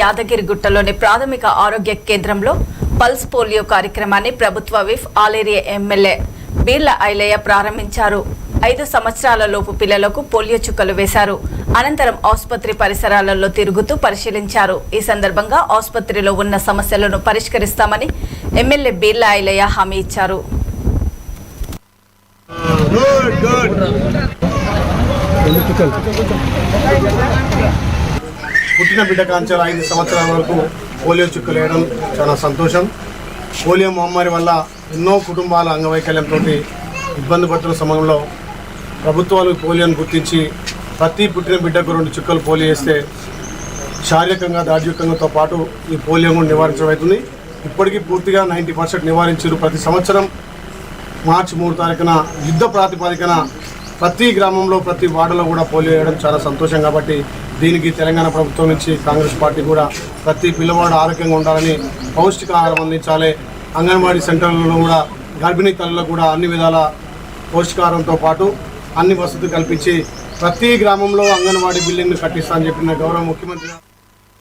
యాదగిరిగుట్టలోని ప్రాథమిక ఆరోగ్య కేంద్రంలో పల్స్ పోలియో కార్యక్రమాన్ని ప్రభుత్వ విఫ్ ఆలేరియా ఎమ్మెల్యే బీర్ల ఐలయ్య ప్రారంభించారు. ఐదు సంవత్సరాల లోపు పిల్లలకు పోలియో చుక్కలు వేశారు. అనంతరం ఆసుపత్రి పరిసరాలలో తిరుగుతూ పరిశీలించారు. ఈ సందర్భంగా ఆసుపత్రిలో ఉన్న సమస్యలను పరిష్కరిస్తామని ఎమ్మెల్యే బీర్ల ఐలయ్య హామీ ఇచ్చారు. పుట్టిన బిడ్డ కాంచాల ఐదు సంవత్సరాల వరకు పోలియో చుక్కలు వేయడం చాలా సంతోషం. పోలియో మహమ్మారి వల్ల ఎన్నో కుటుంబాల అంగవైకల్యంతో ఇబ్బంది పడుతున్న సమయంలో ప్రభుత్వాలు పోలియోను గుర్తించి ప్రతి పుట్టిన బిడ్డకు రెండు చుక్కలు పోలియో వేస్తే శారీరకంగా దార్ఢ్యకంగాతో పాటు ఈ పోలియో నివారించడం అవుతుంది. ఇప్పటికీ పూర్తిగా నైంటీ పర్సెంట్ నివారించారు ప్రతి సంవత్సరం. మార్చి మూడు తారీఖున యుద్ధ ప్రాతిపదికన ప్రతి గ్రామంలో ప్రతి వార్డులో కూడా పోలియో వేయడం చాలా సంతోషం కాబట్టి దీనికి తెలంగాణ ప్రభుత్వం నుంచి కాంగ్రెస్ పార్టీ కూడా ప్రతి పిల్లవాడు ఆరోగ్యంగా ఉండాలని పౌష్టికాహారం అందించాలి. అంగన్వాడీ సెంటర్లలో కూడా గర్భిణీ తల్లులకు కూడా అన్ని విధాల పౌష్టికాహారంతో పాటు అన్ని వసతులు కల్పించి ప్రతి గ్రామంలో అంగన్వాడీ బిల్డింగ్ను కట్టిస్తా అని చెప్పిన గౌరవ ముఖ్యమంత్రి